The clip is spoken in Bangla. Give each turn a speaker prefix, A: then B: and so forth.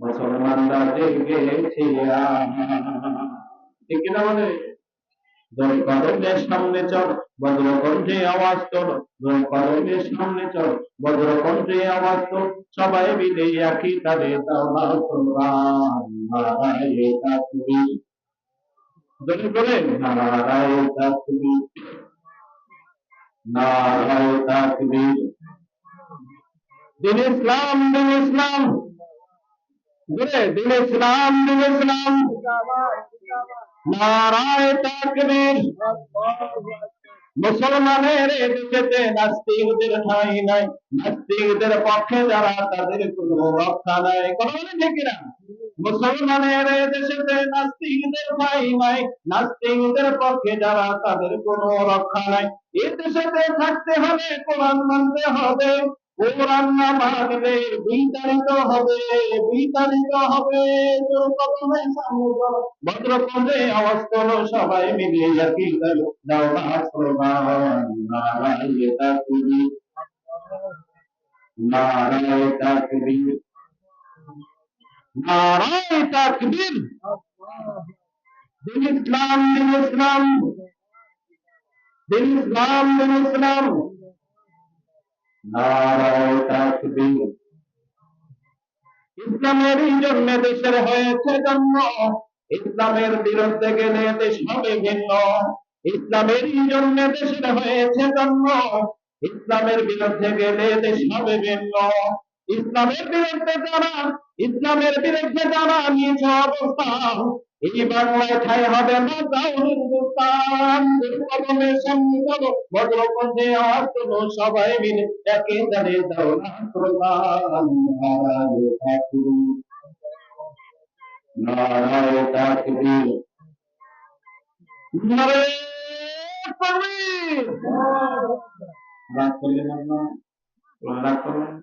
A: মুসলমানরা জেগেছে ঠিক কিনা বলে দল সামনে চল বজ্র কণ্ঠে আওয়াজ তোল দল সামনে চল বজ্র কণ্ঠে আওয়াজ তোল সবাই মিলে একই নারায়ে তাকবীর দিন ইসলাম দিন ইসলাম। ইসলাম দিন ইসলাম নারায়ে তাকবীর। মুসলমানের দেশেতে নাস্তিকদের ঠাঁই নাই। নাস্তিকদের পক্ষে যারা তাদের কোনো রক্ষা নাই। কথা ঠিক কিনা? মুসলমানের দেশেতে নাস্তিকদের ঠাঁই নাই। নাস্তিকদের পক্ষে যারা তাদের কোনো রক্ষা নাই। এই দেশেতে থাকতে হলে কোরআন মানতে হবে। কোরআন না মানলে বিতাড়িত হবে। হবে সবাই মিলে নারায়ে তাকবীর নারায়ে তাকবীর নারায়ে দিন ইসলাম দিন ইসলাম দিন ইসলাম দিন ইসলাম ইসলামের জন্য দেশের হয়েছে জন্ম। ইসলামের বিরুদ্ধে গেলে দেশ হবে ভিন্ন। ইসলামের জন্য দেশের হয়েছে জন্ম। ইসলামের বিরুদ্ধে গেলে দেশ হবে ভিন্ন। ইসলামের বিরুদ্ধে যারা ইসলামের বিরুদ্ধে যারা নিয়েছে অবস্থান এই বাংলায় ঠাই হবে না যাও হিন্দুস্তান কদমের সামনে চলো ভদ্রকণ্ঠে আওয়াজ তোলো সবাই মিলে একে দাঁড়িয়ে দাও না প্রধান। নারায়ে তাকবীর নারায়ে তাকবীর নারায়ে তাকবীর রাগ করলেন আপনারা রাগ করলেন?